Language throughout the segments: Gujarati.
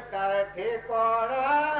ઠેકોડા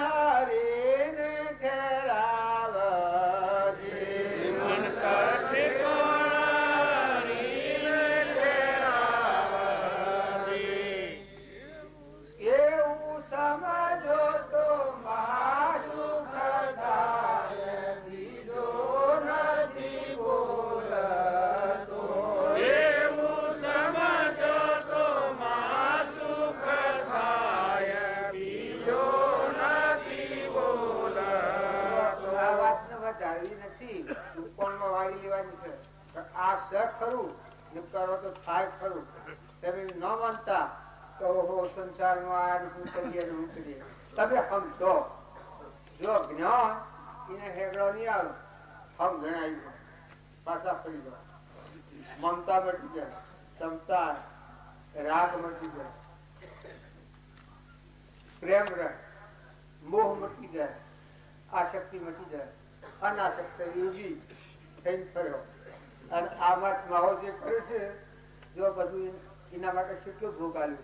એવી નથી કોણમાં વાળી લેવાની છે. આ સ ખરું ને કરો તો થાય ખરું. તમે ન માનતા તો ઓહો સંસારમાં આ શું કરીએ ને શું કરીએ. તમે સમજો. જો જ્ઞાન, એને હેગડો નહીં આવે. હમ ગણાય પાછા ફરી જાઓ. મમતા મટી જાય. ક્ષમતા રાગ મટી જાય. પ્રેમ રહે મોહ મટી જાય. આ શક્તિ મટી જાય. અનાસક્ત યોગી થઈને ફર્યો. અને આમાં માહોલ જે કર્યો છે, જો બધું એના માટે કેટલું ભોગ આવ્યું?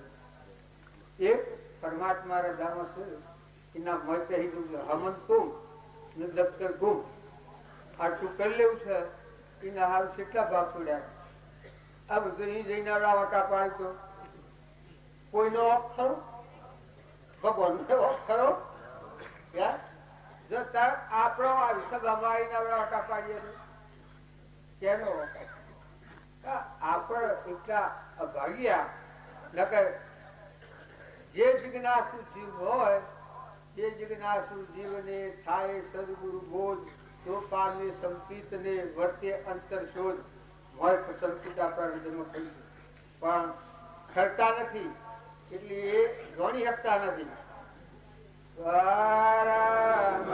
એક પરમાત્મા રજાનો છે, એના મય પહેરી દઉં હમન તુમ ને દફતર ગુમ. આટલું કરી લેવું છે, એના હાલ કેટલા ભાગ છોડ્યા આ બધું અહીં જઈને રાવટા પાડી તો કોઈનો ઓફ ખરો? ભગવાન ઓફ ખરો? યાર જો તરત આપણો આ વિસભામાં આવીને આપણે વાટા પાડીએ કેનો આપણ એટલા અભાગ્યા, નકર જે જિજ્ઞાસુ જીવ હોય, જે જિજ્ઞાસુ જીવને થાય સદગુરુ બોધ, તો સંપિત ને વર્તે અંતર શોધ. મોય સંપિત આપણા હૃદયમાં થઈ પણ ખરતા નથી, એટલે એ ગણી શકતા નથી. પરમ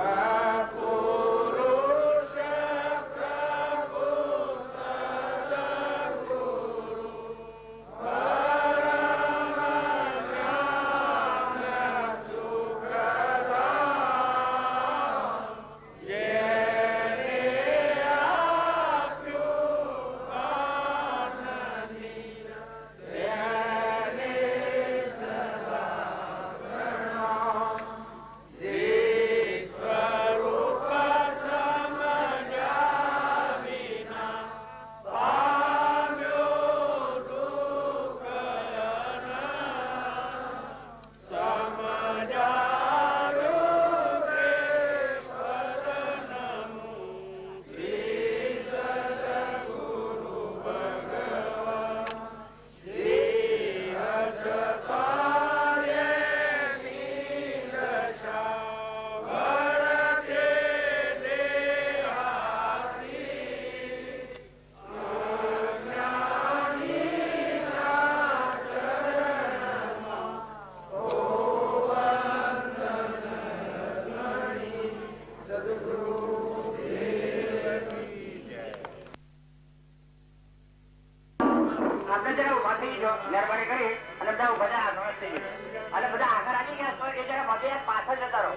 આપણે જરા ઊભા થઈ જજો મહેરબાની કરી અને બધા આગળ થઈ જજો અને બધા આગળ આવી ગયા, તો એ જરા મધ્ય પાછળ જતા રહો.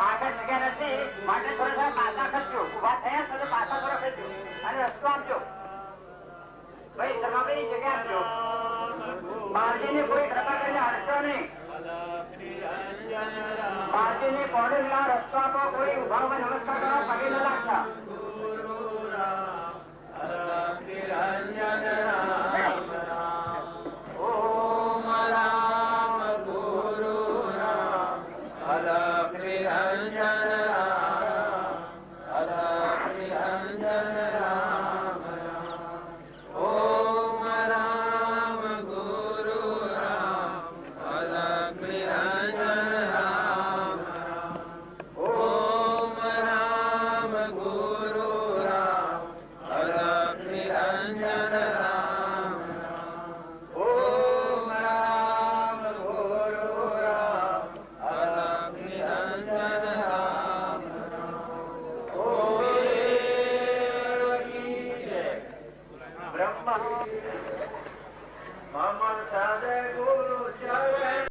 આગળ જગ્યા નથી, માટે થોડા પાછા ખસજો. ઊભા થયા તો પાછા થોડા ખસજો. અને રસ્તો આપજો. ભાઈ, તમારી જગ્યા આપજો. બાળજીને કોઈ કૃપા કરીને હરશો નહીં. બાળજીને કોડેલા રસ્તો આપો, કોઈ ઊભા ઊભા